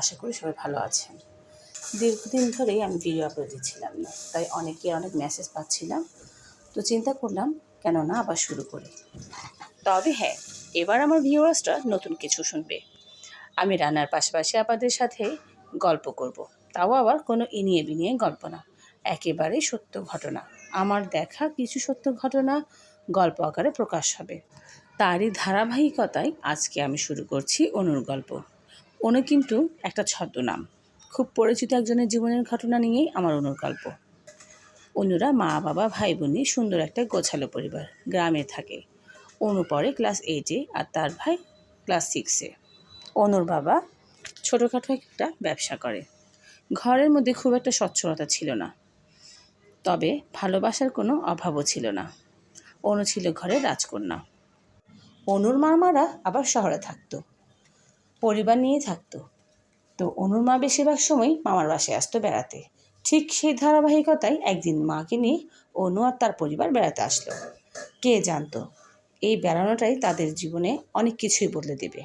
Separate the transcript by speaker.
Speaker 1: আশা করি সবাই ভালো আছেন। দীর্ঘদিন ধরেই আমি ভিডিও আপলোড দিচ্ছিলাম না, তাই অনেকে অনেক মেসেজ পাচ্ছিলাম। তো চিন্তা করলাম, কেন না আবার শুরু করি। তবে হ্যাঁ এবার আমার ভিউয়ার্সরা নতুন কিছু শুনবে। আমি রান্নার পাশাপাশি আপনাদের সাথে গল্প করব। তাও আবার কোনো ইনিয়ে বিনিয়ে গল্প না, একেবারেই সত্য ঘটনা। আমার দেখা কিছু সত্য ঘটনা গল্প আকারে প্রকাশ হবে। তারই ধারাবাহিকতায় আজকে আমি শুরু করছি অনুর গল্প। অনু কিন্তু একটা ছদ্মনাম। খুব পরিচিত একজনের জীবনের ঘটনা নিয়েই আমার অনুর গল্প। অনুরা মা, বাবা ভাই বোন সুন্দর একটা গোছালো পরিবার, গ্রামে থাকে। অনু পড়ে ক্লাস এইটে আর তার ভাই ক্লাস সিক্সে অনুর বাবা ছোটোখাটো একটা ব্যবসা করে। ঘরের মধ্যে খুব একটা স্বচ্ছলতা ছিল না। তবে ভালোবাসার কোনো অভাবও ছিল না। অনু ছিল ঘরের রাজকন্যা। অনুর মামারা আবার শহরে থাকতো। পরিবার নিয়ে থাকতো। তো অনুর মা বেশিরভাগ সময় মামার বাসে আসতো বেড়াতে। ঠিক সেই ধারাবাহিকতায় একদিন মাকে নিয়ে অনু আর তার পরিবার বেড়াতে আসলো। কে জানতো? এই বেড়ানোটাই তাদের জীবনে অনেক কিছুই বদলে দেবে।